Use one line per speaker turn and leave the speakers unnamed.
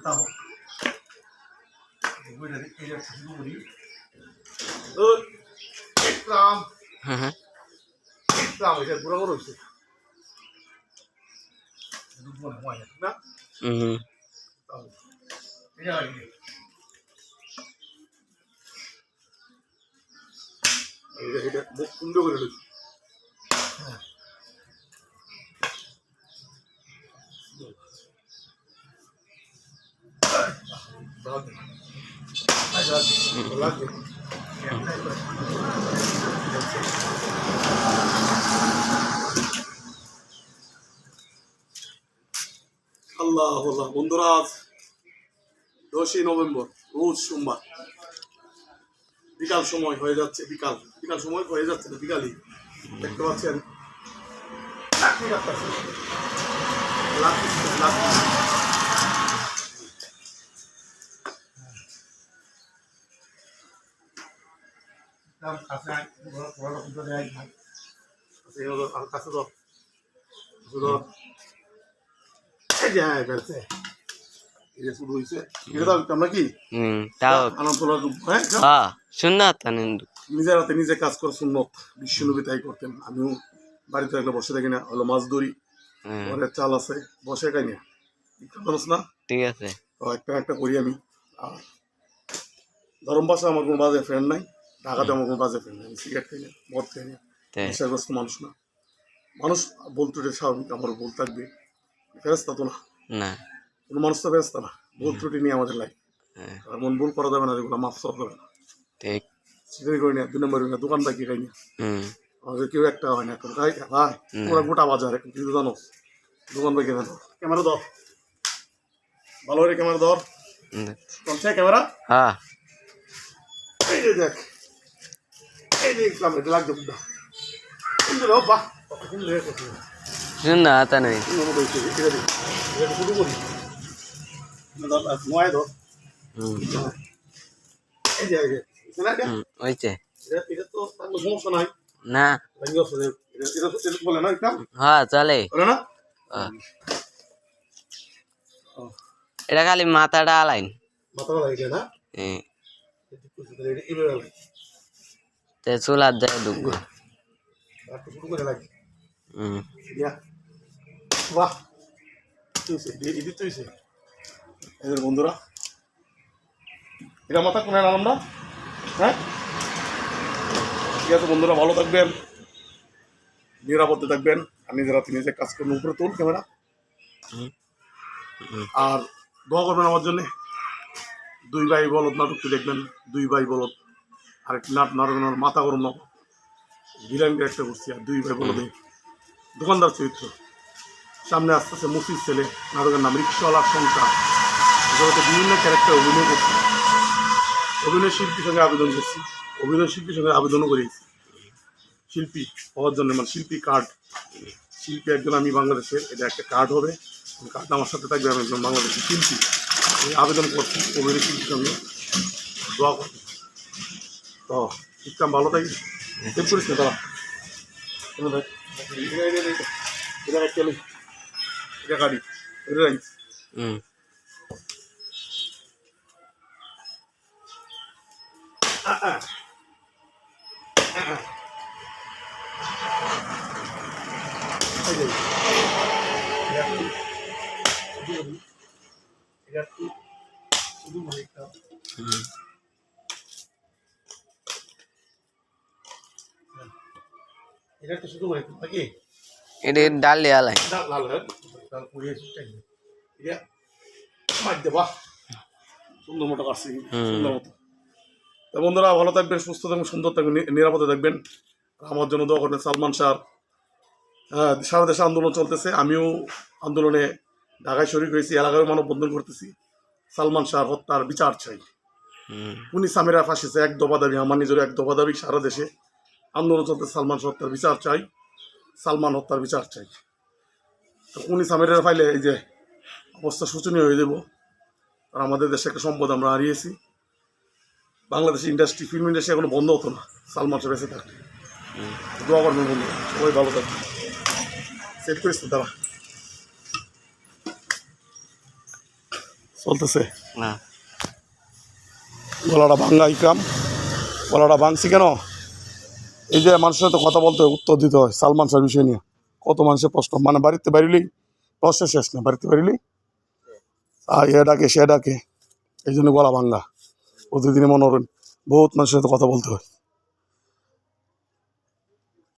এটা হোক বুড়িটা দেখ এই একটা শুরু করি ইসলাম
হ্যাঁ হ্যাঁ
ইসলাম এটা বুড়া বড় হয়েছে দুপুর হয় না
হুম
তাহলে এটা লাগে এটা এটা মুখ কুন্ড করে দিচ্ছি আল্লাহ আল্লাহ বন্ধুরা আজ দশই নভেম্বর, রোজ সোমবার। বিকাল সময় হয়ে যাচ্ছে, বিকাল। বিকাল সময় হয়ে যাচ্ছে না, বিকালই। দেখতে পাচ্ছেন? লাঠি রাখতেছে। হ্যাঁ নিজের হাতে নিজে কাজ করা সুন্নত বিশ্বনবী তাই করতেন। আমিও বাড়িতে একটা বসে থাকি না হলো মাছ ধরি।
হুম
চাল আছে বসে খাই না। না?
ঠিক আছে।
একটা একটা করি আমি। আর ধরম বাসা আমার কোনো বাজে ফ্রেন্ড নাই। ঢাকাতে আমার কোনো বাজে ফ্রেন্ড নাই সিগারেট খাই না মদ খাই না। নেশাগ্রস্ত মানুষ না। মানুষ বলতে স্বাভাবিক আমার ভুল থাকবে। ফেরস্তা তো না।
না।
কোনো মানুষ তো ফেরস্তা না। ভুল ত্রুটি নিয়ে আমাদের লাইফ
হ্যাঁ।
আর মন ভুল করা যাবে না যেগুলো মাফ করা যাবে না।
ঠিক
করি না দুই নম্বর দোকান খাই না। আমাদের কেউ একটা হয় না এখন ভাই ভাই গোটা বাজার এখন কিছু জানো? দোকান ভাই কেনা ক্যামেরা ধর। ভালো করে ক্যামেরা ধর। চলছে ক্যামেরা?
হ্যাঁ।
এই যে দেখ। না তো নাই
না হ্যাঁ চলে হ্যাঁ। এটা খালি মাথাটা আলাইন
মাথা ব্যথা লাগে না
হুম
এটা করছে, তাহলে এটা এভাবে লাগে
তে চুলার যায়
এদের বন্ধুরা এটা মাথা কোন আমরা হ্যাঁ? ঠিক আছে বন্ধুরা ভালো থাকবেন নিরাপদে থাকবেন। আর নিজেরা নিজে কাজ করবেন উপরে তুল ক্যামেরা। আর দোয়া করবেন আমার জন্যে। দুই ভাই বলদ নাটকটি দেখবেন দুই ভাই বলদ। আর নাট নাটক মাথা গরম নাটক ভিলান একটা করছি আর দুই ভাই বলদে দোকানদার চরিত্র। সামনে আস্তে আস্তে মুসির ছেলে, নাটকের নাম রিক্সাওয়ালার সংসার জগতে বিভিন্ন ক্যারেক্টার অভিনয় করছি। অভিনয় শিল্পীর সঙ্গে আবেদন করছি। অভিনয় শিল্পীর সঙ্গে আবেদনও করেছি শিল্পী হওয়ার জন্য মানে শিল্পী কার্ড শিল্পী একজন আমি বাংলাদেশের এটা একটা কার্ড হবে। কার্ড আমার সাথে থাকবে, আমি একজন বাংলাদেশের শিল্পী। আমি আবেদন করছি অভিনয় শিল্পীর সঙ্গে। দোয়া করছি। তো ইসলাম ভালো থাকিস চেক করিস না তারা এটা গাড়ি। এটা রাইস
হুম।
শুধু।
হুম।
এটা একটা শুধু বলি নাকি?
এটা ডালে আলাই
ডাল লাল ডাল পুড়িয়ে এটা মার দেবা সুন্দর মতো কাটছি সুন্দর মতো। তা বন্ধুরা ভালো থাকবেন সুস্থ থাকবেন সুন্দর থাকবেন নিরাপদে থাকবেন। আমার জন্য দোয়া করবেন সালমান শাহ হ্যাঁ সারা দেশে আন্দোলন চলতেছে আমিও আন্দোলনে ঢাকায় শরীর হয়েছি এলাকায় মানববন্ধন করতেছি। সালমান শাহ হত্যার বিচার চাই। উনি সামিরা ফাঁসিছে এক দফা দাবি আমার নিজের এক দফা দাবি সারা দেশে। আন্দোলন চলতে সালমান হত্যার বিচার চাই সালমান হত্যার বিচার চাই। তো উনি সামিরা ফাইলে এই যে অবস্থা শোচনীয় হয়ে যাব আর আমাদের দেশে একটা সম্পদ আমরা হারিয়েছি। বাংলাদেশ ইন্ডাস্ট্রি ফিল্ম ইন্ডাস্ট্রি এখনও বন্ধ হতো না সালমান শাহ বেঁচে থাকলে দোয়া করবেন বন্ধু সবাই ভালো থাকবে সেট করিস তো দাঁড়া। চলতেছে।
না।
গলাটা ভাঙ্গা ইকরাম গলাটা ভাঙছি কেন? এই যে মানুষের সাথে কথা বলতে উত্তর দিতে হয়, সালমান শাহ বিষয় নিয়ে। কত মানুষের প্রশ্ন? মানে বাড়িতে বাড়িলেই প্রশ্ন শেষ না, বাড়িতে বাড়িলেই আর এ ডাকে, সে ডাকে। এই জন্য গলা ভাঙ্গা প্রতিদিনই মনে করেন বহুত মানুষের সাথে কথা বলতে হয়।